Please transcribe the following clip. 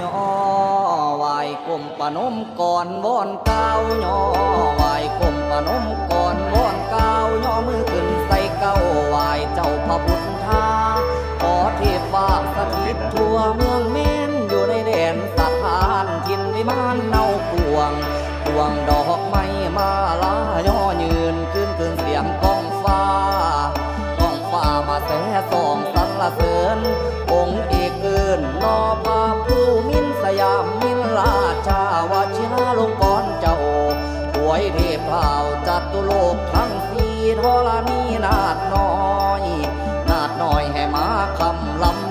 ย่อไหวกลมปนมก่อนบอนก้าย่อไหวกลมปนมก่อนบอนก้าย่อมือขึ้นใส่เก้าไหวเจ้าพระพุทธาขอเทพฟ้าสถิตทั่วเมืองเมนอยู่ในแดนสถานทินวิมานเน่าพวงพวงดอกไม้มาลาย่อยืนขึ้นขึ้นเสียงกองฟ้าท้องฟ้ามาแสส่องสรรเสริญองค์เอกเกินนอภา ราชาวชิราลงกรเจ้าหวยเทพเล่าจัตุโลกทั้งสี่ทรณีนาดน้อย นาดน้อยให้มาคำลำ